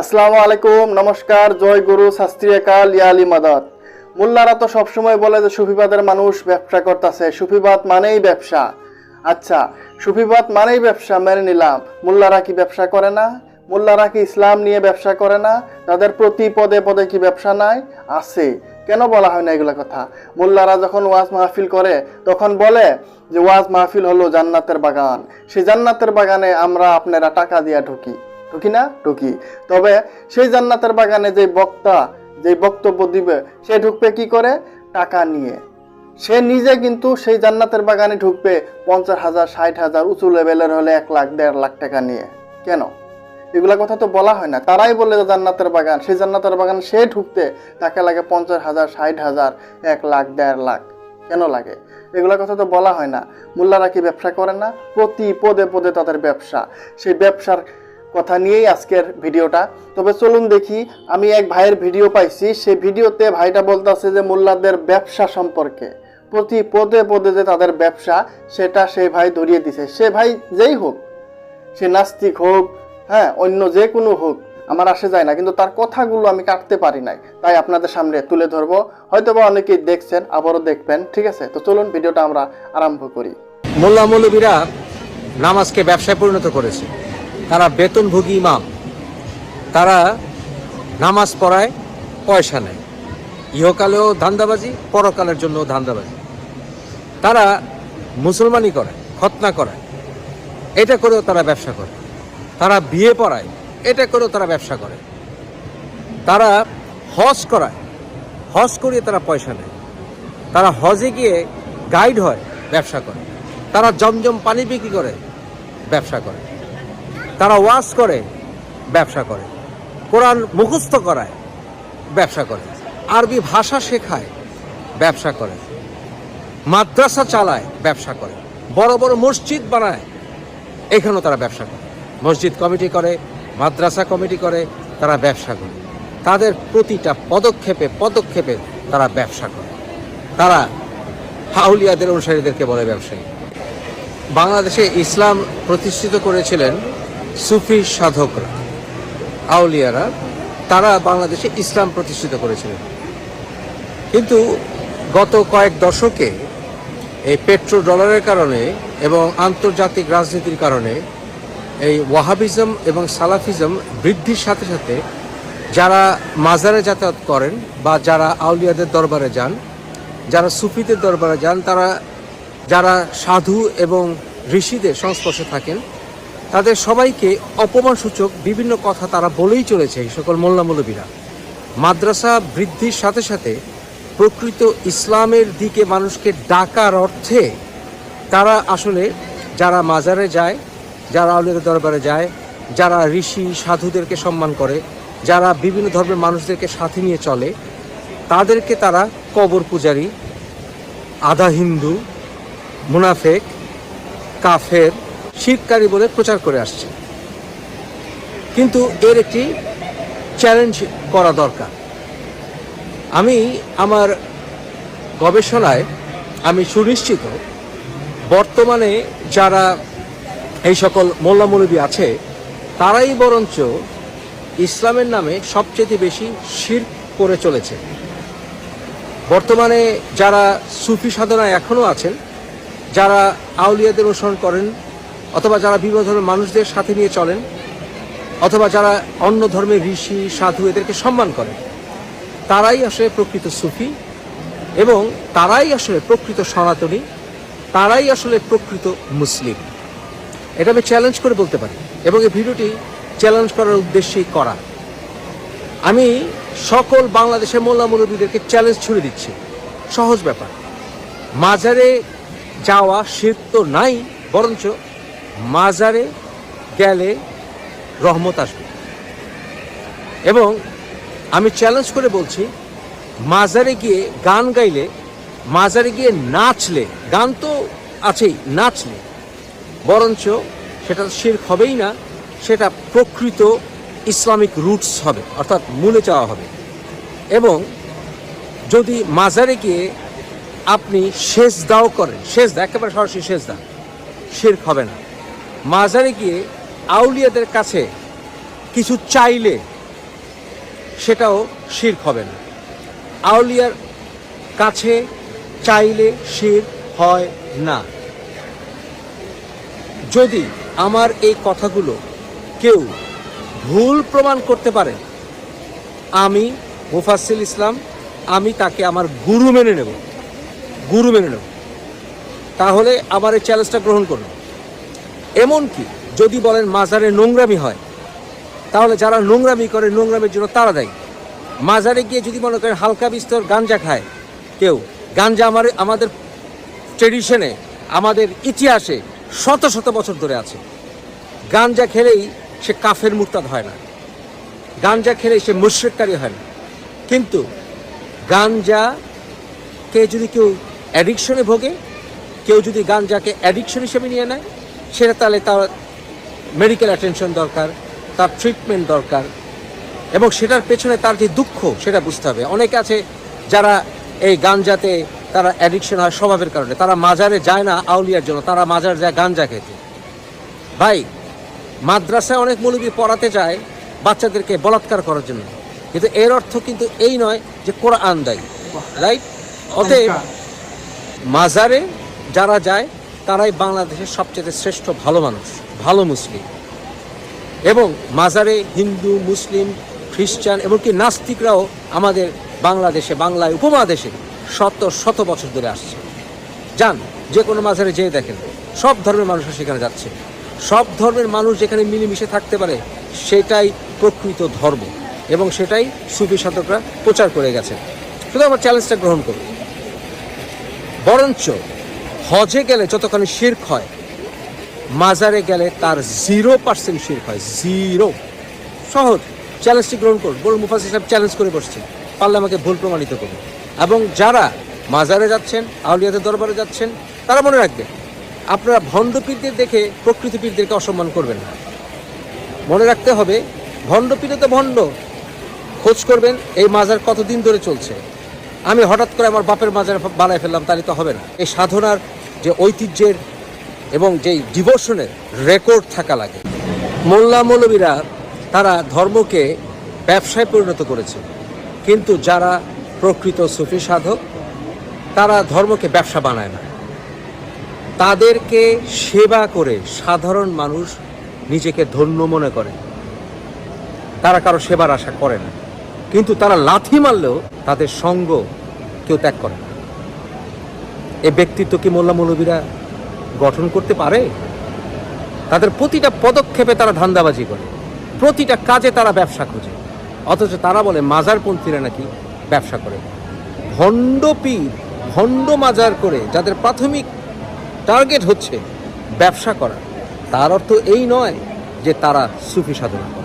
আসসালামু আলাইকুম, নমস্কার, জয় গুরু শাস্ত্রীয়কাল ইয়ালি মাদাত মোল্লারা তো সবসময় বলে যে সুফিবাদের মানুষ ব্যবসা করতেছে। সুফিবাদ মানেই ব্যবসা। আচ্ছা সুফিবাদ মানেই ব্যবসা, মেনে নিলাম। মোল্লারা কি ব্যবসা করে না? মোল্লারা কি ইসলাম নিয়ে ব্যবসা করে না? তাদের প্রতি পদে পদে কি ব্যবসা নাই? আছে। কেন বলা হয় না এগুলো কথা? মোল্লারা যখন ওয়াজ মাহফিল করে, তখন বলে যে ওয়াজ মাহফিল হলো জান্নাতের বাগান। সেই জান্নাতের বাগানে আমরা আপনারা টাকা দিয়া ঢুকি। ঢুকি না ঢুকি তবে সেই জান্নাতের বাগানে যে বক্তা যে বক্তব্য দিবে, সে ঢুকবে কি করে? টাকা নিয়ে। সে নিজে কিন্তু সেই জান্নাতের বাগানে ঢুকবে পঞ্চাশ হাজার, ষাট হাজার, উঁচু লেভেলের হলে এক লাখ, দেড় লাখ টাকা নিয়ে। কেন? এগুলা কথা তো বলা হয় না। তারাই বলে যে জান্নাতের বাগান, সেই জান্নাতের বাগান সে ঢুকতে তাকে লাগে পঞ্চাশ হাজার, ষাট হাজার, এক লাখ, দেড় লাখ। কেন লাগে? এগুলা কথা তো বলা হয় না। মোল্লারা কি ব্যবসা করে না? প্রতি পদে পদে তাদের ব্যবসা। সেই ব্যবসার কথা নিয়েই আজকের ভিডিওটা। তবে চলুন দেখি, আমি এক ভাইয়ের ভিডিও পাইছি। সেই ভিডিওতে ভাইটা বলতেছে যে মোল্লাদের ব্যবসা সম্পর্কে। প্রতি পদে পদে যে তাদের ব্যবসা, সেটা সেই ভাই ধরিয়ে দিছে। সে ভাই যেই হোক, সে নাস্তিক হোক হ্যাঁ অন্য যে কোনো হোক, আমার আসে যায় না। কিন্তু তার কথাগুলো আমি কাটতে পারি নাই। তাই আপনাদের সামনে তুলে ধরবো। হয়তো বা অনেকেই দেখছেন, আবারও দেখবেন, ঠিক আছে? তো চলুন ভিডিওটা আমরা আরম্ভ করি। মোল্লা মৌলবীরা নামাজকে ব্যবসায় পরিণত করেছে। তারা বেতনভোগী ইমাম। তারা নামাজ পড়ায়, পয়সা নেয়। ইহকালেও ধান্দাবাজি, পরকালের জন্য ধান্দাবাজি। তারা মুসলমানি করে খতনা করায় এটা করেও তারা ব্যবসা করে। তারা বিয়ে পড়ায়, এটা করেও তারা ব্যবসা করে। তারা হজ করায়, হজ করিয়ে তারা পয়সা নেয়। তারা হজে গিয়ে গাইড হয়, ব্যবসা করে। তারা জমজম পানি বিক্রি করে, ব্যবসা করে। তারা ওয়াশ করে, ব্যবসা করে। কোরআন মুখস্থ করায়, ব্যবসা করে। আরবি ভাষা শেখায়, ব্যবসা করে। মাদ্রাসা চালায়, ব্যবসা করে। বড় বড় মসজিদ বানায়, এখানেও তারা ব্যবসা করে। মসজিদ কমিটি করে, মাদ্রাসা কমিটি করে, তারা ব্যবসা করে। তাদের প্রতিটা পদক্ষেপে পদক্ষেপে তারা ব্যবসা করে। তারা হাউলিয়াদের অনুসারীদেরকে বলে ব্যবসায়ী। বাংলাদেশে ইসলাম প্রতিষ্ঠিত করেছিলেন সুফি সাধকরা, আউলিয়ারা, তারা বাংলাদেশে ইসলাম প্রতিষ্ঠিত করেছিলেন। কিন্তু গত কয়েক দশকে এই পেট্রো ডলারের কারণে এবং আন্তর্জাতিক রাজনীতির কারণে এই ওয়াহাবিজম এবং সালাফিজম বৃদ্ধির সাথে সাথে যারা মাজারে যাতায়াত করেন বা যারা আউলিয়াদের দরবারে যান, যারা সুফিদের দরবারে যান, তারা, যারা সাধু এবং ঋষিদের সংস্পর্শে থাকেন তাদের সবাইকে অপমানসূচক বিভিন্ন কথা তারা বলেই চলেছে এই সকল মোল্লা মৌলবীরা মাদ্রাসা বৃদ্ধির সাথে সাথে প্রকৃত ইসলামের দিকে মানুষকে ডাকার অর্থে তারা আসলে যারা মাজারে যায়, যারা আউলিয়াদের দরবারে যায়, যারা ঋষি, সাধুদেরকে সম্মান করে, যারা বিভিন্ন ধর্মের মানুষদেরকে সাথে নিয়ে চলে, তাদেরকে তারা কবর পূজারী, আধা হিন্দু, মুনাফেক, কাফের শিরকারী বলে প্রচার করে আসছে। কিন্তু এর একটি চ্যালেঞ্জ করা দরকার। আমি আমার গবেষণায় আমি সুনিশ্চিত, বর্তমানে যারা এই সকল মোল্লা মৌলবী আছে, তারাই বরঞ্চ ইসলামের নামে সবচেয়ে বেশি শির করে চলেছে। বর্তমানে যারা সুফি সাধনায় এখনও আছেন, যারা আউলিয়াদের অনুসরণ করেন অথবা যারা বিভিন্ন ধর্মের মানুষদের সাথে নিয়ে চলেন, অথবা যারা অন্য ধর্মের ঋষি, সাধু এদেরকে সম্মান করেন, তারাই আসলে প্রকৃত সুফি এবং তারাই আসলে প্রকৃত সনাতনী, তারাই আসলে প্রকৃত মুসলিম। এটা আমি চ্যালেঞ্জ করে বলতে পারি এবং এই ভিডিওটি চ্যালেঞ্জ করার উদ্দেশ্যেই করা। আমি সকল বাংলাদেশের মোল্লা মুরব্বীদেরকে চ্যালেঞ্জ ছুড়ে দিচ্ছি। সহজ ব্যাপার। মাজারে যাওয়া শীত তো নাই, বরঞ্চ মাজারে গেলে রহমত আসবে। এবং আমি চ্যালেঞ্জ করে বলছি, মাজারে গিয়ে গান গাইলে, মাজারে গিয়ে নাচলে, গান তো আছেই, নাচলে, বরঞ্চ সেটা শির হবেই না, সেটা প্রকৃত ইসলামিক রুটস হবে, অর্থাৎ মূলে যাওয়া হবে। এবং যদি মাজারে গিয়ে আপনি শেষ দাও করেন শেষ দা একেবারে সরাসরি শেষ দা শির হবে না। মাজারে গিয়ে আউলিয়াদের কাছে কিছু চাইলে সেটাও শির হবে না। আউলিয়ার কাছে চাইলে শির হয় না। যদি আমার এই কথাগুলো কেউ ভুল প্রমাণ করতে পারে, আমি মুফাসিল ইসলাম, আমি তাকে আমার গুরু মেনে নেব। গুরু মেনে নেব। তাহলে আবার এই চ্যালেঞ্জটা গ্রহণ করুন। এমনকি যদি বলেন মাজারে নোংরামি হয়, তাহলে যারা নোংরামি করে নোংরামির জন্য তারা দেয়। মাজারে গিয়ে যদি মনে করেন হালকা বিস্তর গাঞ্জা খায় কেউ, গাঞ্জা আমার, আমাদের ট্রেডিশনে আমাদের ইতিহাসে শত শত বছর ধরে আছে। গাঞ্জা খেলেই সে কাফের মুরতাদ হয় না। গাঞ্জা খেলেই সে মুশ্রিককারী হয় না। কিন্তু গাঞ্জাকে যদি কেউ অ্যাডিকশনে ভোগে, কেউ যদি গাঞ্জাকে অ্যাডিকশন হিসেবে নিয়ে নেয় সেটা তাহলে তার মেডিকেল অ্যাটেনশন দরকার তার ট্রিটমেন্ট দরকার এবং সেটার পেছনে তার যে দুঃখ সেটা বুঝতে হবে। অনেকে আছে যারা এই গাঞ্জাতে তারা অ্যাডিকশন হয় স্বভাবের কারণে। তারা মাজারে যায় না আউলিয়ার জন্য তারা মাজার যায় গাঞ্জা খেতে। ভাই মাদ্রাসায় অনেক মৌলবী পড়াতে যায় বাচ্চাদেরকে বলাৎকার করার জন্য। কিন্তু এর অর্থ কিন্তু এই নয় যে কোরআন দেয় রাইট অতএব মাজারে যারা যায় তারাই বাংলাদেশের সবচেয়ে শ্রেষ্ঠ ভালো মানুষ, ভালো মুসলিম। এবং মাজারে হিন্দু, মুসলিম, খ্রিস্টান, এমনকি নাস্তিকরাও আমাদের বাংলাদেশে, বাংলায় উপমহাদেশে শত শত বছর ধরে আসছে। যান, যে কোনো মাঝারে যেয়ে দেখেন। সব ধর্মের মানুষরা সেখানে যাচ্ছে। সব ধর্মের মানুষ যেখানে মিলেমিশে থাকতে পারে, সেটাই প্রকৃত ধর্ম। এবং সেটাই সুফি সাধকরা প্রচার করে গেছে শুধু আমার চ্যালেঞ্জটা গ্রহণ করুন। বরঞ্চ হজে গেলে যতক্ষণ শির্ক হয়, মাজারে গেলে তার জিরো পার্সেন্ট শির্ক হয় জিরো সহজ চ্যালেঞ্জটি গ্রহণ করুন। বলুন মুফাস সাহেব চ্যালেঞ্জ করে বসছে পারলে আমাকে ভুল প্রমাণিত করুন। এবং যারা মাজারে যাচ্ছেন, আউলিয়াদের দরবারে যাচ্ছেন, তারা মনে রাখবেন আপনারা ভণ্ড পীরদের দেখে প্রকৃতি পীরদেরকে অসম্মান করবেন না। মনে রাখতে হবে ভণ্ড পীরে তো ভণ্ড। খোঁজ করবেন, এই মাজার কতদিন ধরে চলছে। আমি হঠাৎ করে আমার বাপের মাজার বানায় ফেললাম, তাহলে তো হবে না। এই সাধনার যে ঐতিহ্যের এবং যেই ডিভোশনের রেকর্ড থাকা লাগে। মোল্লা মৌলবীরা তারা ধর্মকে ব্যবসায় পরিণত করেছে। কিন্তু যারা প্রকৃত সুফি সাধক, তারা ধর্মকে ব্যবসা বানায় না। তাদেরকে সেবা করে সাধারণ মানুষ নিজেকে ধন্য মনে করে। তারা কারও সেবার আশা করে না। কিন্তু তারা লাথি মারলেও তাদের সঙ্গ কেউ ত্যাগ করে না। এই ব্যক্তিত্ব কি মোল্লা মৌলবীরা গঠন করতে পারে? তাদের প্রতিটা পদক্ষেপে তারা ধান্দাবাজি করে। প্রতিটা কাজে তারা ব্যবসা খোঁজে। অথচ তারা বলে, মাজারপন্থীরা নাকি ব্যবসা করে। ভণ্ড পীর, ভণ্ড মাজার করে যাদের প্রাথমিক টার্গেট হচ্ছে ব্যবসা করা, তার অর্থ এই নয় যে তারা সুফি সাধনা